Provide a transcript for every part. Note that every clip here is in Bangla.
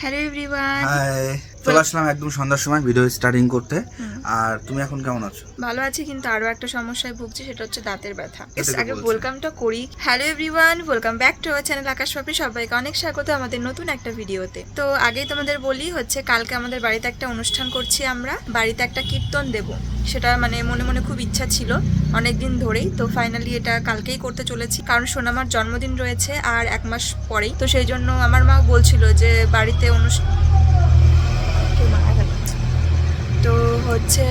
হ্যালো এভরিওয়ান হাই চলে আসলাম একদম সন্ধ্যার সময় ভিডিও স্টার্টিং করতে। আর তুমি এখন কেমন আছো? ভালো আছি কিন্তু আরও একটা সমস্যায় ভুগছি সেটা হচ্ছে দাঁতের ব্যথা। আগে ওয়েলকামটা করি। Hello everyone welcome back to our channel Akash Papri সবাইকে অনেক স্বাগত আমাদের নতুন একটা ভিডিওতে তো আগেই তোমাদের বলি হচ্ছে কালকে আমাদের বাড়িতে একটা অনুষ্ঠান করছি আমরা। বাড়িতে একটা কীর্তন দেব। সেটা মানে মনে মনে খুব ইচ্ছা ছিল অনেক দিন ধরেই। তো ফাইনালি এটা কালকেই করতে চলেছি। কারণ সোনামার জন্মদিন রয়েছে আর এক মাস পরেই। তো সেই জন্য আমার মা বলছিল যে বাড়িতে অনুষ্ঠান। তো হচ্ছে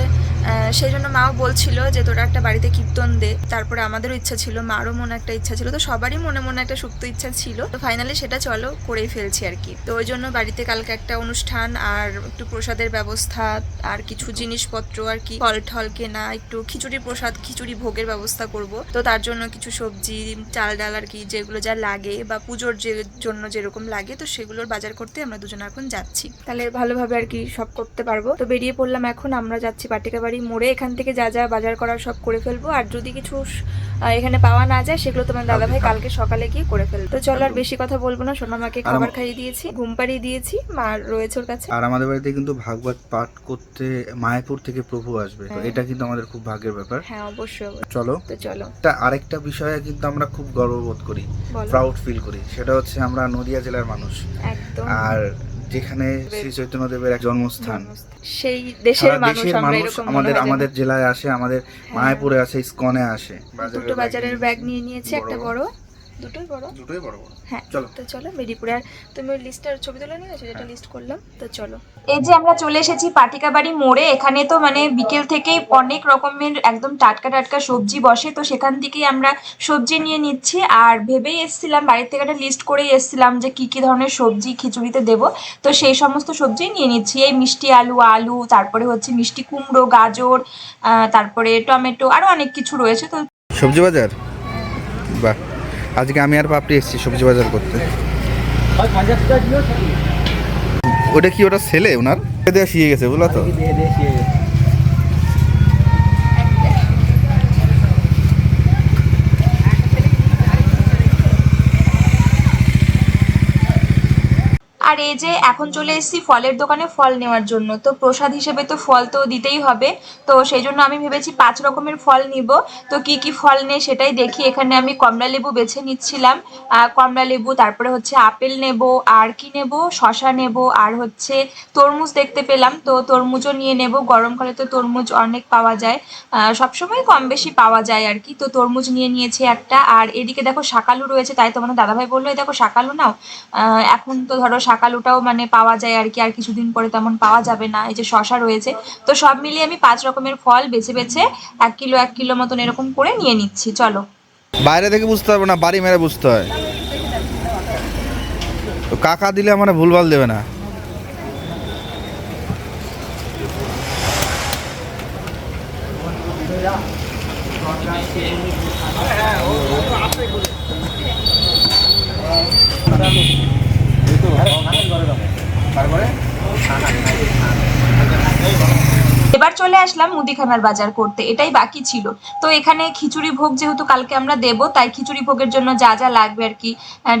সেই জন্য মাও বলছিল যে, তোরা একটা বাড়িতে কীর্তন দে। তারপরে আমাদেরও ইচ্ছা ছিল, মারও মনে একটা ইচ্ছা ছিল, তো সবারই মনে মনে একটা সুপ্ত ইচ্ছা ছিল। তো ফাইনালি সেটা চলো করেই ফেলছি আর কি। তো ওই জন্য বাড়িতে কালকে একটা অনুষ্ঠান আর একটু প্রসাদের ব্যবস্থা, আর কিছু জিনিসপত্র আর কি, ফল ঠল কেনা, একটু খিচুড়ি প্রসাদ, খিচুড়ি ভোগের ব্যবস্থা করব। তো তার জন্য কিছু সবজি, চাল ডাল আর কি, যেগুলো যা লাগে বা পুজোর যে জন্য যেরকম লাগে, তো সেগুলোর বাজার করতে আমরা দুজন এখন যাচ্ছি। তাহলে ভালোভাবে আর কি সব করতে পারব। তো বেরিয়ে পড়লাম এখন, আমরা যাচ্ছি পাটিকা বাড়ি। মোড়ে এখান থেকে যা যা বাজার করার সব করে ফেলব। আর যদি কিছু এখানে পাওয়া না যায় সেগুলো তোমার দাদা ভাই কালকে সকালে গিয়ে করে ফেলব। তো চলো আর বেশি কথা বলব না সোনামাকে খাবার খাইয়ে দিয়েছি ঘুম পাড়িয়ে দিয়েছি মা রয়েছে ওর কাছে। আর আমাদের বাড়িতে কিন্তু ভাগবত পাঠ করতে মায়াপুর থেকে প্রভু আসবে তো হ্যাঁ। এটা কিন্তু আমাদের খুব ভাগ্যের ব্যাপার। হ্যাঁ অবশ্যই চলো। তো চলো। একটা আরেকটা বিষয়ে কিন্তু আমরা খুব গর্ববোধ করি প্রাউড ফিল করি সেটা হচ্ছে আমরা নদিয়া জেলার মানুষ। একদম। আর যেখানে শ্রী চৈতন্যদেবের এক জন্মস্থান সেই দেশের মানুষ দেশের মানুষ আমাদের আমাদের জেলায় আসে আমাদের হ্যাঁ। মায়াপুরে আসে ইস্কনে আসে দুটো বাজারের ব্যাগ নিয়ে নিয়েছে একটা বড়। দুটোই বড়। দুটোই বড় বড়। হ্যাঁ চলো। তো চলো মেদিপুরে আর তুমি ওই লিস্টার ছবি তুলে নিয়েছো যেটা হ্যাঁ। লিস্ট করলাম তো চলো। এই যে আমরা চলে এসেছি পাটিকাবাড়ি মোড়ে এখানে তো মানে বিকেল থেকেই অনেক রকমের একদম টাটকা টাটকা সবজি বসে তো সেখান থেকেই আমরা সবজি নিয়ে নিচ্ছি। আর ভেবেই এসেছিলাম বাড়ির থেকে একটা লিস্ট করেই এসেছিলাম যে কি কি ধরনের সবজি খিচুড়িতে দেব। তো সেই সমস্ত সবজি নিয়ে নিচ্ছি। এই মিষ্টি আলু আলু তারপরে হচ্ছে মিষ্টি কুমড়ো গাজর তারপরে টমেটো আরও অনেক কিছু রয়েছে তো সবজি বাজার? বাহ। আজকে আমি আর পাপড়ি এসেছি সবজি বাজার করতে। ওটা কি ওটা ছেলে ওনার? দেওয়া শিয়ে গেছে বুঝলো তো? আর এই যে এখন চলে এসেছি ফলের দোকানে ফল নেওয়ার জন্য। তো প্রসাদ হিসেবে তো ফল তো দিতেই হবে। তো সেই জন্য আমি ভেবেছি পাঁচ রকমের ফল নিব। তো কি কি ফল নেই সেটাই দেখি। এখানে আমি কমলা লেবু বেছে নিচ্ছিলাম। কমলা লেবু, তারপরে হচ্ছে আপেল নেব, আর কি নেব? শশা নেব, আর হচ্ছে তরমুজ দেখতে পেলাম। তো তরমুজও নিয়ে নেব। গরমকালে তো তরমুজ অনেক পাওয়া যায়। সবসময় কম বেশি পাওয়া যায় আর কি। তো তরমুজ নিয়ে নিয়েছি একটা। আর এদিকে দেখো শাকালু রয়েছে, তাই তোমাদের দাদাভাই বলল, এই দেখো শাকালু নাও। এখন তো ধরো শাকালুটাও মানে পাওয়া যায় আর কি, আর কিছুদিন পরে তেমন পাওয়া যাবে না। এই যে শশা রয়েছে, তো সব মিলিয়ে আমি পাঁচ রকমের ফল বেছে বেছে এক কিলো এক কিলো মতন এরকম করে নিয়ে নিচ্ছি, চলো। বাইরে থেকে বুঝতে পারব না, বাড়ি মেরে বুঝতে হয়। তো কাকা দিলে আমার ভুলভাল দেবে না। এবার চলে আসলাম মুদিখানার বাজার করতে, এটাই বাকি ছিল। তো এখানে খিচুড়ি ভোগ যেহেতু কালকে আমরা দেব, তাই খিচুড়ি ভোগের জন্য যা যা লাগবে আর কি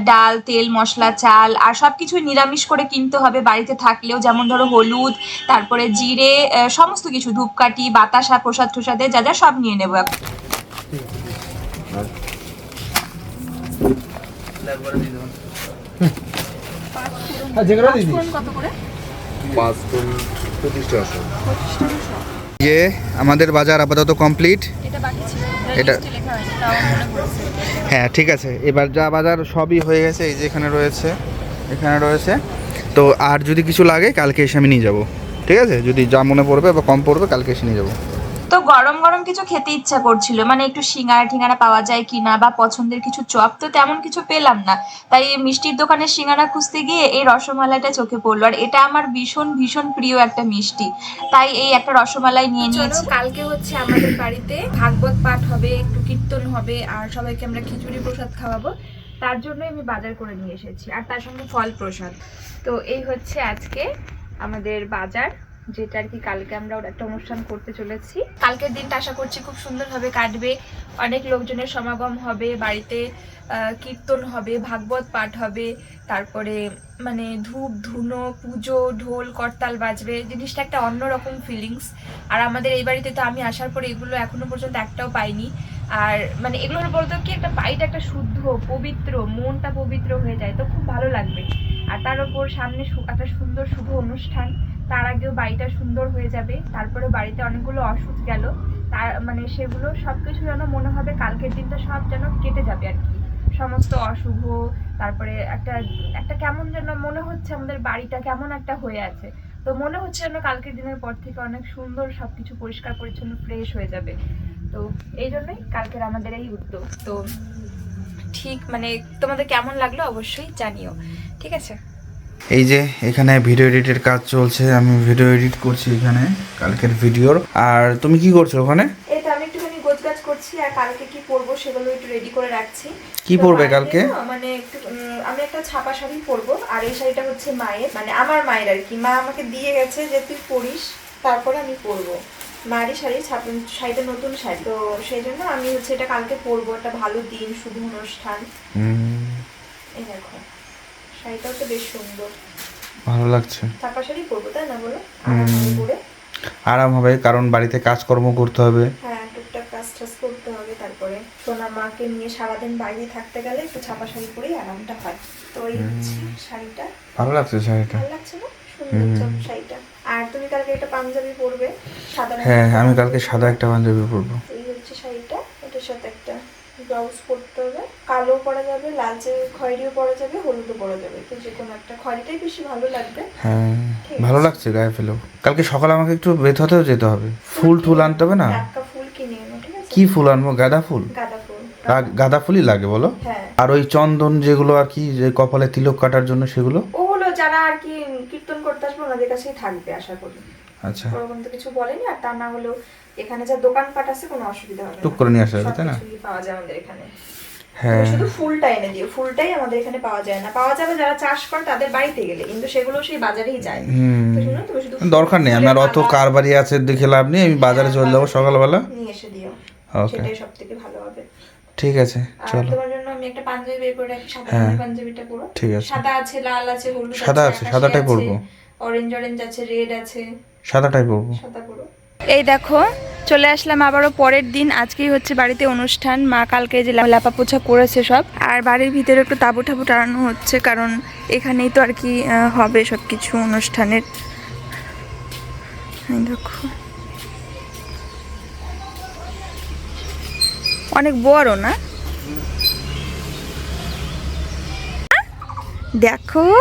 ডাল, তেল, মশলা, চাল, আর সব কিছুই নিরামিষ করে কিনতে হবে বাড়িতে থাকলেও, যেমন ধরো হলুদ, তারপরে জিরে সমস্ত কিছু, ধূপকাঠি, বাতাসা, প্রসাদ টসাদে যা যা সব নিয়ে নেব এখন। যে আমাদের বাজার আপাতত কমপ্লিট। এটা বাকি ছিল। এটা- লিস্টে লেখা হয়নি তাও মনে পড়ছে। হ্যাঁ ঠিক আছে। এবার যা বাজার সবই হয়ে গেছে এই যে এখানে রয়েছে এখানে রয়েছে। তো আর যদি কিছু লাগে কালকে এসে আমি নিয়ে যাব। ঠিক আছে? যদি যা মনে পড়বে বা কম পড়বে কালকে এসে নিয়ে যাব। তো গরম গরম কিছু খেতে ইচ্ছা করছিল। মানে একটু সিঙ্গারা ঠিঙ্গারা পাওয়া যায় কিনা বা পছন্দের কিছু চপ তো তেমন কিছু পেলাম না। তাই এই মিষ্টির দোকানে সিঙ্গারা খুঁজতে গিয়ে এই রসমালাইটা চোখে পড়ল। আর এটা আমার ভীষণ ভীষণ প্রিয় একটা মিষ্টি। তাই এই একটা রসমালাই নিয়ে নিয়েছি। কালকে হচ্ছে আমাদের বাড়িতে ভাগবত পাঠ হবে একটু কীর্তন হবে আর সবাইকে আমরা খিচুড়ি প্রসাদ খাওয়াবো। তার জন্য আমি বাজার করে নিয়ে এসেছি। আর তার সঙ্গে ফল প্রসাদ। তো এই হচ্ছে আজকে আমাদের বাজার। যেটা আর কি কালকে আমরা ওর একটা অনুষ্ঠান করতে চলেছি। কালকের দিনটা আশা করছি খুব সুন্দরভাবে কাটবে। অনেক লোকজনের সমাগম হবে, বাড়িতে কীর্তন হবে, ভাগবত পাঠ হবে, তারপরে মানে ধূপ, ধুনো, পুজো, ঢোল, করতাল বাজবে, জিনিসটা একটা অন্যরকম ফিলিংস আর আমাদের এই বাড়িতে তো আমি আসার পরে এগুলো এখনও পর্যন্ত একটাও পাইনি। আর মানে এগুলোর বলতো কি একটা বাড়িটা একটা শুদ্ধ, পবিত্র, মনটা পবিত্র হয়ে যায়, তো খুব ভালো লাগবে। আর তার উপর সামনে একটা সুন্দর শুভ অনুষ্ঠান। তার আগেও বাড়িটা সুন্দর হয়ে যাবে। তারপরে বাড়িতে অনেকগুলো অসুখ গেল। তার মানে সেগুলো সব কিছু যেন মনে হবে কালকের দিনটা সব যেন কেটে যাবে আর কি। সমস্ত অশুভ, তারপরে একটা একটা কেমন যেন মনে হচ্ছে আমাদের বাড়িটা কেমন একটা হয়ে আছে। তো মনে হচ্ছে যেন কালকের দিনের পর থেকে অনেক সুন্দর সব কিছু পরিষ্কার, পরিচ্ছন্ন ফ্রেশ হয়ে যাবে। তো এই জন্যই কালকের আমাদের এই উদ্যোগ। তো ঠিক মানে তোমাদের কেমন লাগল অবশ্যই জানিও। ঠিক আছে। এই যে এখানে ভিডিও এডিটের কাজ চলছে আমি ভিডিও এডিট করছি এখানে কালকের ভিডিওর আর তুমি কি করছ ওখানে? তো আমি একটুখানি গোছগাছ করছি আর কালকে কি পরবো সেগুলো একটু রেডি করে রাখছি। কি পরবে কালকে? মানে একটু আমি একটা ছাপা শাড়ি পরবো আর এই শাড়িটা হচ্ছে মায়ের মানে আমার মায়ের আর কি। মা আমাকে দিয়ে গেছে যে তুই পরিস তারপরে আমি পরবো। মায়েরই শাড়ি ছাপা শাড়িটা নতুন শাড়ি তো সেই জন্য আমি হচ্ছে এটা কালকে পরবো একটা ভালো দিন শুভ অনুষ্ঠান। হুম, এই দেখো। শাড়িটাও তো বেশ সুন্দর। ভালো লাগছে। ছাপা শাড়ি পরবো তাই না বলো। আরাম হবে কারণ বাড়িতে কাজকর্ম করতে হবে। হ্যাঁ টুকটাক কাজ টাজ করতে হবে তারপরে। সোনা মাকে নিয়ে সারাদিন বাইরে থাকতে গেলে একটু ছাপা শাড়ি পরেই আরামটা হয়। তো এই হচ্ছে শাড়িটা। ভালো লাগছে শাড়িটা। ভালো লাগছে না? সুন্দর শাড়িটা। আর তুমি কালকে একটা পাঞ্জাবি পরবে সাদা হ্যাঁ আমি কালকে সাদা একটা পাঞ্জাবি পরবো। এই হচ্ছে শাড়িটা এটার সাথে একটা ব্লাউজ পরতে কালো পরা যাবে লালচে খয়েরিও পরা যাবে হলুদও পরা যাবে। তো যে কোনো একটা খয়েরিটাই বেশি ভালো লাগবে। হ্যাঁ ভালো লাগছে গায়ে ফেলেও। কালকে সকালে আমাকে একটু বেথতেও যেতে হবে। ফুল টুল আনতে হবে না? একটা ফুল কিনে এনো ঠিক আছে? কি ফুল আনব? গাঁদা ফুল? গাঁদা ফুল। গাঁদা ফুলই লাগে বলো? হ্যাঁ। আর ওই চন্দন যেগুলো আর কি যে কপালে তিলক কাটার জন্য সেগুলো? ওগুলো যারা আর কি কীর্তন করতে আসবে ওনাদের কাছেই থাকবে আশা করি। আচ্ছা। ওরকম তো কিছু বলেনি আর তা না হলেও এখানে যা দোকানপাট আছে কোনো অসুবিধা হবে না। টুক করে নিয়ে আসা যাবে, তাই না? পাওয়া যায় আমাদের এখানে। তুমি শুধু ফুলটা এনে দিও। ফুলটাই আমাদের এখানে পাওয়া যায় না। পাওয়া যাবে যারা চাষ করে তাদের বাড়িতে গেলে কিন্তু সেগুলো সেই বাজারেই যায়। দরকার নেই আমার অত কারবারি আছে দেখে লাভ নেই আমি বাজারে চলে যাব সকালবেলা। নিয়ে এসে দিও। সেটাই সব থেকে ভালো হবে। ঠিক আছে আর চলো। তোমার জন্য আমি একটা পাঞ্জাবি বের করে রাখি সাদা হ্যাঁ। পাঞ্জাবিটা পুরো। ঠিক আছে। সাদা আছে লাল আছে হলুদ সাদা আছে, সাদাটাই পরবো। অরেঞ্জ অরেঞ্জ আছে রেড আছে। সাদাটাই পরবো। সাদা পুরো। এই দেখো চলে আসলাম আবারও পরের দিন। আজকেই হচ্ছে বাড়িতে অনুষ্ঠান। মা কালকে যে লাপা পোছা করেছে সব। আর বাড়ির ভিতরে একটু তাবু ঠাবু টানানো হচ্ছে, কারণ এখানেই তো আর কি হবে সব কিছু অনুষ্ঠানের দেখো। অনেক বড় না? দেখো,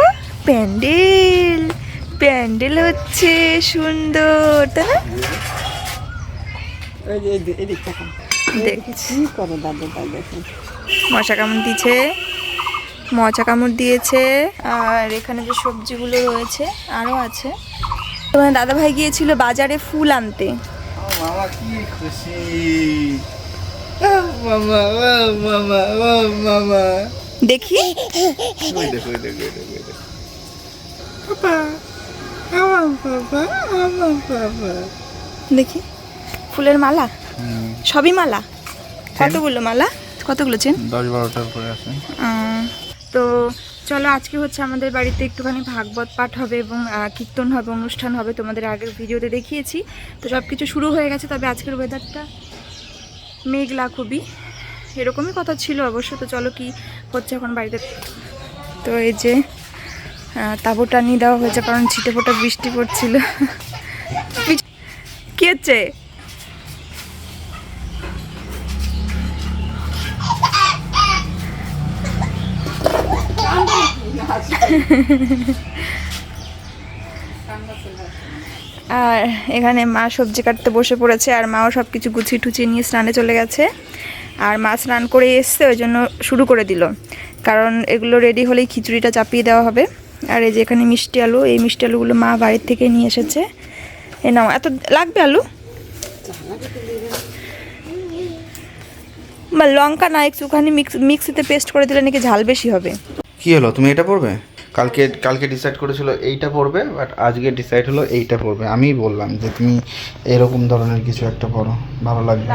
প্যান্ডেল। প্যান্ডেল হচ্ছে সুন্দর, তাই না এই যে এই দিক- এদিক তাকান। দেখছি। মশা কামড় দিয়েছে মশা কামড় দিয়েছে আর এখানে যে সবজিগুলো রয়েছে আরও আছে। তোমার দাদা ভাই গিয়েছিল বাজারে ফুল আনতে। মামা কি খুশি। মামা মামা মামা। দেখি। ওই দেখো। ফুলের মালা? সবই মালা? কতগুলো মালা? কতগুলো চেন? দশ বারোটার উপরে আছে। তো চলো আজকে হচ্ছে আমাদের বাড়িতে একটুখানি ভাগবত পাঠ হবে এবং কীর্তন হবে অনুষ্ঠান হবে তোমাদের আগের ভিডিওতে দেখিয়েছি। তো সব কিছু শুরু হয়ে গেছে তবে আজকের ওয়েদারটা মেঘলা খুবই। এরকমই কথা ছিল অবশ্য তো চলো কি হচ্ছে এখন বাড়িতে? তো এই যে তাঁবুটা নিয়ে দেওয়া হয়েছে কারণ ছিটে ফোটা বৃষ্টি পড়ছিল। কি হচ্ছে? আর এখানে মা সবজি কাটতে বসে পড়েছে আর মাও সব কিছু গুছিয়ে টুচিয়ে নিয়ে স্নানে চলে গেছে। আর মা স্নান করে এসছে, ওই জন্য শুরু করে দিল। কারণ এগুলো রেডি হলেই খিচুড়িটা চাপিয়ে দেওয়া হবে। আর এই যে এখানে মিষ্টি আলু, এই মিষ্টি আলুগুলো মা বাড়ির থেকে নিয়ে এসেছে। এ নাও, এত লাগবে আলু? লঙ্কা না, একটুখানি মিক্স মিক্সিতে পেস্ট করে দিলে নাকি ঝাল বেশি হবে। কি হলো, তুমি এটা পড়বে কালকে কালকে ডিসাইড করেছিল এইটা পড়বে বাট আজকে ডিসাইড হলো এইটা পড়বে। আমিই বললাম যে তুমি এরকম ধরনের কিছু একটা পরো ভালো লাগবে।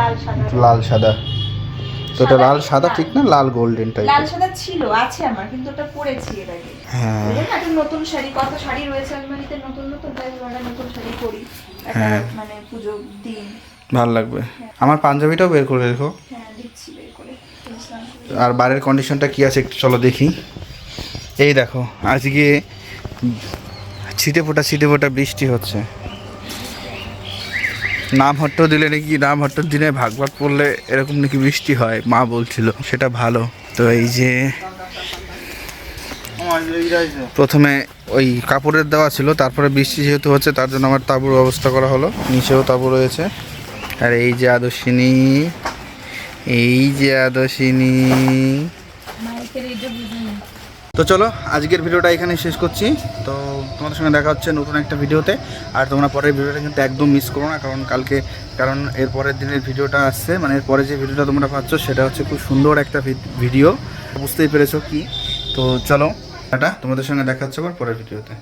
লাল সাদা। তো এটা লাল সাদা ঠিক না? লাল গোল্ডেন টাইপ লাল সাদা ছিল আছে আমার কিন্তু ওটা পরেছি এর আগে। হ্যাঁ। একটা নতুন শাড়ি কত শাড়ি রয়েছে আলমারিতে নতুন নতুন তাই একটা নতুন শাড়ি পরি। হ্যাঁ। মানে পুজো দিন। ভালো লাগবে। আমার পাঞ্জাবিটাও বের করে রেখো। হ্যাঁ দিচ্ছি বের করে। আর বাইরের কন্ডিশনটা কি আছে একটু চলো দেখি। এই দেখো, আজকে ছিটে ফোটা ছিটে ফোটা বৃষ্টি হচ্ছে। নাম হট্ট দিলে নাকি, নাম হট্টর দিনে ভাগ ভাগ পড়লে এরকম নাকি বৃষ্টি হয়, মা বলছিল, সেটা ভালো। তো এই যে প্রথমে ওই কাপড়ের দেওয়া ছিল, তারপরে বৃষ্টি যেহেতু হচ্ছে, তার জন্য আমার তাঁবুর ব্যবস্থা করা হলো। নিচেও তাঁবু রয়েছে। আর এই যে আদর্শিনী, এই যে আদর্শিনী। তো চলো, আজকের ভিডিওটা এখানে শেষ করছি। তো তোমাদের সঙ্গে দেখা হচ্ছে নতুন একটা ভিডিওতে। আর তোমরা পরের ভিডিওটা কিন্তু একদম মিস করো না, কারণ কালকে, কারণ এর পরের দিনের ভিডিওটা আসছে। মানে এর পরে যে ভিডিওটা তোমরা পাচ্ছ, সেটা হচ্ছে খুব সুন্দর একটা ভিডিও বুঝতেই পেরেছ কি? তো চলো এটা তোমাদের সঙ্গে দেখা হচ্ছে আবার পরের ভিডিওতে।